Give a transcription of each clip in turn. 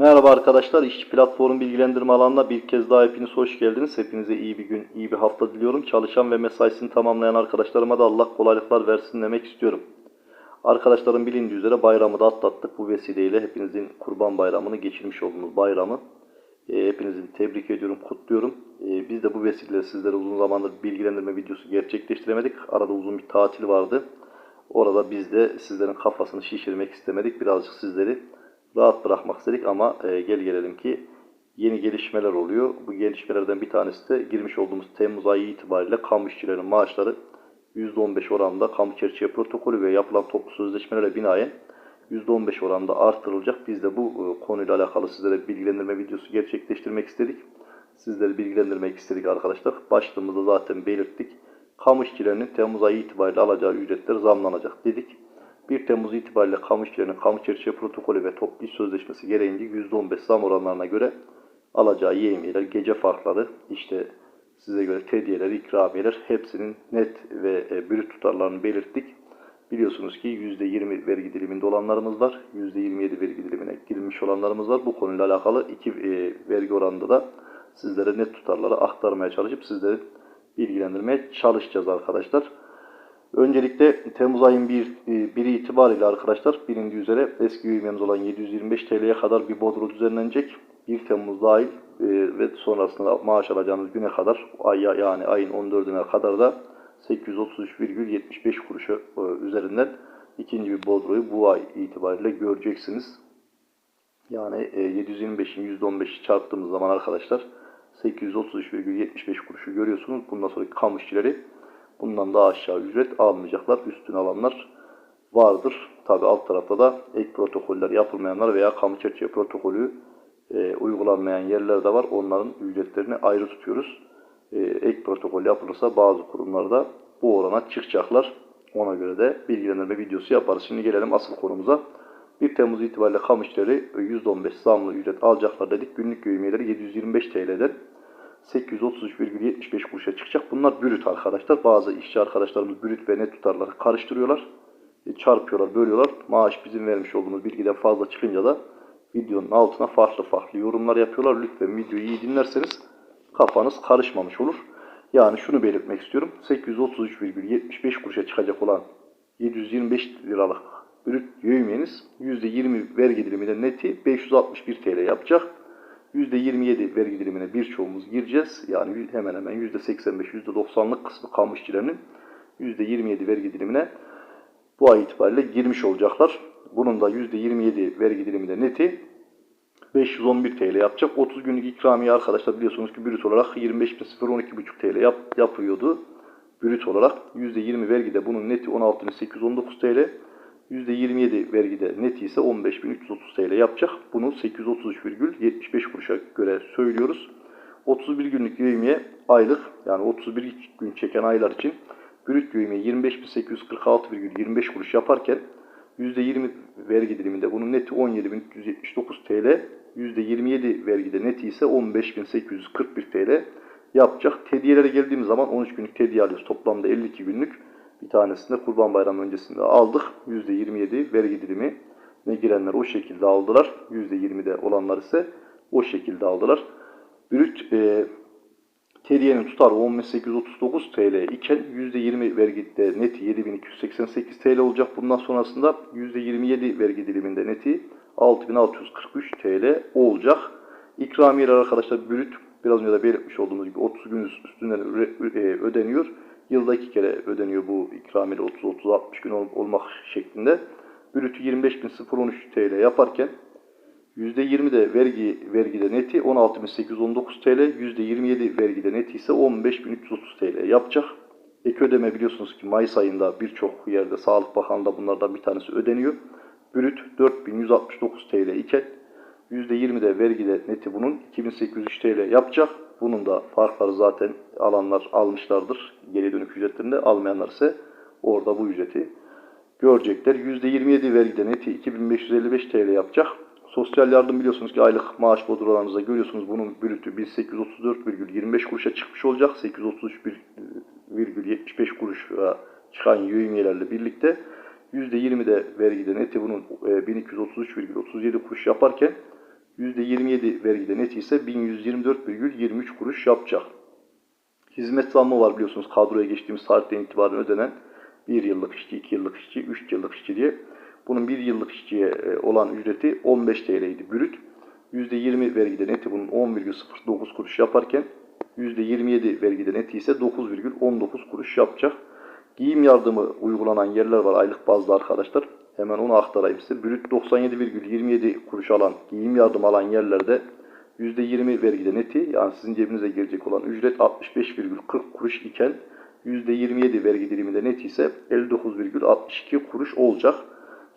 Merhaba arkadaşlar, İşçi Platform Bilgilendirme alanına bir kez daha hepiniz hoş geldiniz. Hepinize iyi bir gün, iyi bir hafta diliyorum. Çalışan ve mesaisini tamamlayan arkadaşlarıma da Allah kolaylıklar versin demek istiyorum. Arkadaşlarım bilindiği üzere bayramı da atlattık. Bu vesileyle hepinizin kurban bayramını geçirmiş olduğunuz bayramı e, hepinizin tebrik ediyorum, kutluyorum. E, biz de bu vesileyle sizlere uzun zamandır bilgilendirme videosu gerçekleştiremedik. Arada uzun bir tatil vardı. Orada biz de sizlerin kafasını şişirmek istemedik. Birazcık sizleri rahat bırakmak istedik ama e, gel gelelim ki yeni gelişmeler oluyor. Bu gelişmelerden bir tanesi de girmiş olduğumuz Temmuz ayı itibariyle kamu işçilerinin maaşları %15 oranında kamu çerçeve protokolü ve yapılan toplu sözleşmelere binaen %15 oranında artırılacak. Biz de bu e, konuyla alakalı sizlere bilgilendirme videosu gerçekleştirmek istedik. Sizleri bilgilendirmek istedik arkadaşlar. Başlığımızda zaten belirttik. Kamu işçilerinin Temmuz ayı itibariyle alacağı ücretler zamlanacak dedik. 1 Temmuz itibariyle kamu işçilerinin kamu çerçeve protokolü ve toplu iş sözleşmesi gereğince %15 zam oranlarına göre alacağı yevmiyeler, gece farkları, işte size göre tediyeler, ikramiyeler hepsinin net ve e, brüt tutarlarını belirttik. Biliyorsunuz ki %20 vergi diliminde olanlarımız var. %27 vergi dilimine girilmiş olanlarımız var. Bu konuyla alakalı iki e, vergi oranında da sizlere net tutarları aktarmaya çalışıp sizleri bilgilendirmeye çalışacağız arkadaşlar. Öncelikle Temmuz ayın 1, 1'i itibariyle arkadaşlar bilindiği üzere eski üyemiz olan 725 TL'ye kadar bir bodro düzenlenecek. 1 Temmuz dahil e, ve sonrasında maaş alacağınız güne kadar ay, yani ayın 14'üne kadar da 833,75 kuruşa e, üzerinden ikinci bir bodroyu bu ay itibariyle göreceksiniz. Yani e, 725'in %15'i çarptığımız zaman arkadaşlar 833,75 kuruşu görüyorsunuz. Bundan sonraki kamu işçileri bundan daha aşağı ücret almayacaklar. Üstüne alanlar vardır. Tabi alt tarafta da ek protokoller yapılmayanlar veya kamu çerçeve protokolü e, uygulanmayan yerler de var. Onların ücretlerini ayrı tutuyoruz. E, ek protokol yapılırsa bazı kurumlarda bu orana çıkacaklar. Ona göre de bilgilendirme videosu yaparız. Şimdi gelelim asıl konumuza. 1 Temmuz itibariyle kamu işleri %15 zamlı ücret alacaklar dedik. Günlük yevmiyeleri 725 TL'den 833,75 kuruşa çıkacak. Bunlar brüt arkadaşlar. Bazı işçi arkadaşlarımız brüt ve net tutarları karıştırıyorlar. E, çarpıyorlar, bölüyorlar. Maaş bizim vermiş olduğumuz bilgiden fazla çıkınca da videonun altına farklı farklı yorumlar yapıyorlar. Lütfen videoyu iyi dinlerseniz kafanız karışmamış olur. Yani şunu belirtmek istiyorum. 833,75 kuruşa çıkacak olan 725 liralık brüt yevmiyeniz %20 vergi diliminde neti 561 TL yapacak. %27 vergi dilimine birçoğumuz gireceğiz. Yani hemen hemen %85, %90'lık kısmı kamu işçilerinin %27 vergi dilimine bu ay itibariyle girmiş olacaklar. Bunun da %27 vergi diliminde neti 511 TL yapacak. 30 günlük ikramiye arkadaşlar biliyorsunuz ki brüt olarak 25.012,5 TL yap, yapıyordu. Brüt olarak %20 vergide bunun neti 16.819 TL. %27 vergide neti ise 15.330 TL yapacak. Bunu 833,75 kuruşa göre söylüyoruz. 31 günlük yevmiye aylık yani 31 gün çeken aylar için brüt yevmiye 25.846,25 kuruş yaparken %20 vergi diliminde bunun neti 17.379 TL. %27 vergide neti ise 15.841 TL yapacak. Tediyelere geldiğimiz zaman 13 günlük tediye alıyoruz. Toplamda 52 günlük. Bir tanesinde Kurban Bayramı öncesinde aldık. %27 vergi dilimi ne girenler o şekilde aldılar. %20'de olanlar ise o şekilde aldılar. Brüt e, tediyenin tutarı 10.839 TL iken %20 vergide neti 7.288 TL olacak. Bundan sonrasında %27 vergi diliminde neti 6.643 TL olacak. İkramiyeler arkadaşlar brüt biraz önce de belirtmiş olduğumuz gibi 30 gün üstünden ödeniyor. Yılda iki kere ödeniyor bu ikramiyle 30-30-60 gün olmak şeklinde. Brütü 25.013 TL yaparken %20 de vergi vergide neti 16.819 TL, %27 vergide neti ise 15.330 TL yapacak. Ek ödeme biliyorsunuz ki Mayıs ayında birçok yerde Sağlık Bakanlığı'nda bunlardan bir tanesi ödeniyor. Brüt 4169 TL iken %20 de vergide neti bunun 2803 TL yapacak. Bunun da farkları zaten alanlar almışlardır. Geri dönük ücretlerinde almayanlar ise orada bu ücreti görecekler. %27 vergide neti 2555 TL yapacak. Sosyal yardım biliyorsunuz ki aylık maaş bodrolarınızda görüyorsunuz. Bunun brütü 1834,25 kuruşa çıkmış olacak. 833,75 kuruşa çıkan yevmiyelerle birlikte %20 de vergide neti bunun 1233,37 kuruş yaparken %27 vergide neti ise 1124,23 kuruş yapacak. Hizmet zammı var biliyorsunuz kadroya geçtiğimiz tarihten itibaren ödenen 1 yıllık işçi, 2 yıllık işçi, 3 yıllık işçi diye. Bunun 1 yıllık işçiye e, olan ücreti 15 TL'ydi brüt. %20 vergide neti bunun 10,09 kuruş yaparken %27 vergide neti ise 9,19 kuruş yapacak. Giyim yardımı uygulanan yerler var aylık bazlı arkadaşlar. Hemen onu aktarayım size. Brüt 97,27 kuruş alan, giyim yardımı alan yerlerde %20 vergide neti yani sizin cebinize girecek olan ücret 65,40 kuruş iken %27 vergi diliminde neti ise 59,62 kuruş olacak.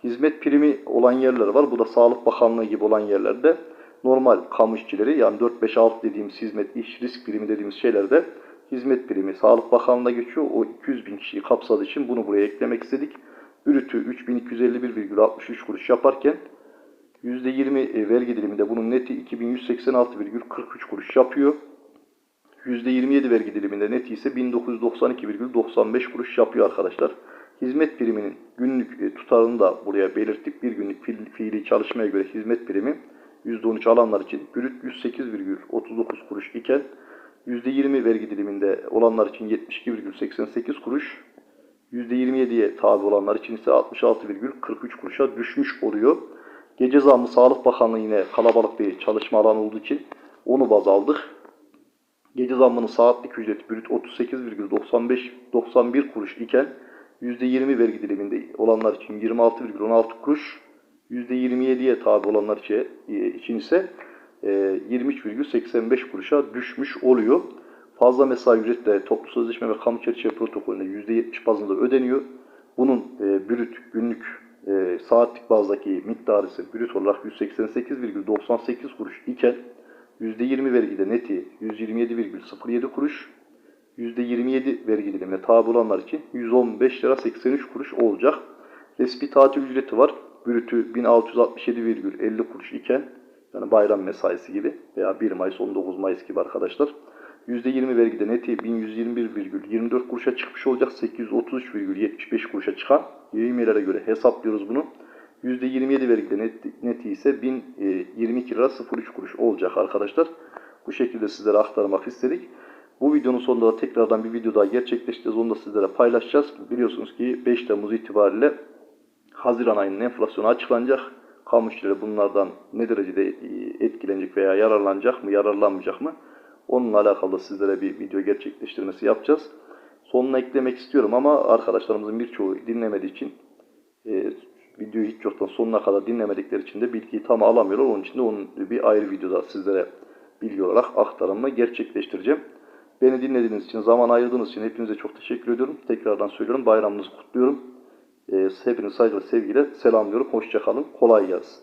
Hizmet primi olan yerler var. Bu da Sağlık Bakanlığı gibi olan yerlerde normal kamu yani 4-5-6 dediğimiz hizmet, iş, risk primi dediğimiz şeylerde hizmet primi Sağlık Bakanlığı'na geçiyor. O 200 bin kişiyi kapsadığı için bunu buraya eklemek istedik. Brütü 3251,63 kuruş yaparken %20 vergi diliminde bunun neti 2186,43 kuruş yapıyor. %27 vergi diliminde neti ise 1992,95 kuruş yapıyor arkadaşlar. Hizmet priminin günlük e, tutarını da buraya belirttik. Bir günlük fiil- fiili çalışmaya göre hizmet primi %13 alanlar için brüt 108,39 kuruş iken %20 vergi diliminde olanlar için 72,88 kuruş, %27'ye tabi olanlar için ise 66,43 kuruşa düşmüş oluyor. Gece zammı Sağlık Bakanlığı yine kalabalık bir çalışma alanı olduğu için onu baz aldık. Gece zammının saatlik ücreti brüt 38,95-91 kuruş iken %20 vergi diliminde olanlar için 26,16 kuruş, %27'ye tabi olanlar için, için ise e, 23,85 kuruşa düşmüş oluyor. Fazla mesai ücreti de toplu sözleşme ve kamu çerçeve protokolünde %70 bazında ödeniyor. Bunun e, brüt günlük e, saatlik bazdaki miktarı ise brüt olarak 188,98 kuruş iken %20 vergide neti 127,07 kuruş, %27 vergi dilimine tabi olanlar için 115 lira 83 kuruş olacak. Resmi tatil ücreti var. Brütü 1667,50 kuruş iken yani bayram mesaisi gibi veya 1 Mayıs 19 Mayıs gibi arkadaşlar. %20 vergide neti 1121,24 kuruşa çıkmış olacak. 833,75 kuruşa çıkan yemeğlere göre hesaplıyoruz bunu. %27 vergide neti, neti ise 1022 lira 03 kuruş olacak arkadaşlar. Bu şekilde sizlere aktarmak istedik. Bu videonun sonunda da tekrardan bir video daha gerçekleştireceğiz. Onu da sizlere paylaşacağız. Biliyorsunuz ki 5 Temmuz itibariyle Haziran ayının enflasyonu açıklanacak. Kamu işçileri bunlardan ne derecede etkilenecek veya yararlanacak mı, yararlanmayacak mı? Onunla alakalı sizlere bir video gerçekleştirmesi yapacağız. Sonuna eklemek istiyorum ama arkadaşlarımızın birçoğu dinlemediği için e, videoyu hiç yoktan sonuna kadar dinlemedikleri için de bilgiyi tam alamıyorlar. Onun için de onun bir ayrı videoda sizlere bilgi olarak aktarımını gerçekleştireceğim. Beni dinlediğiniz için, zaman ayırdığınız için hepinize çok teşekkür ediyorum. Tekrardan söylüyorum bayramınızı kutluyorum. E, hepinizi saygıyla sevgiyle selamlıyorum. Hoşçakalın. Kolay gelsin.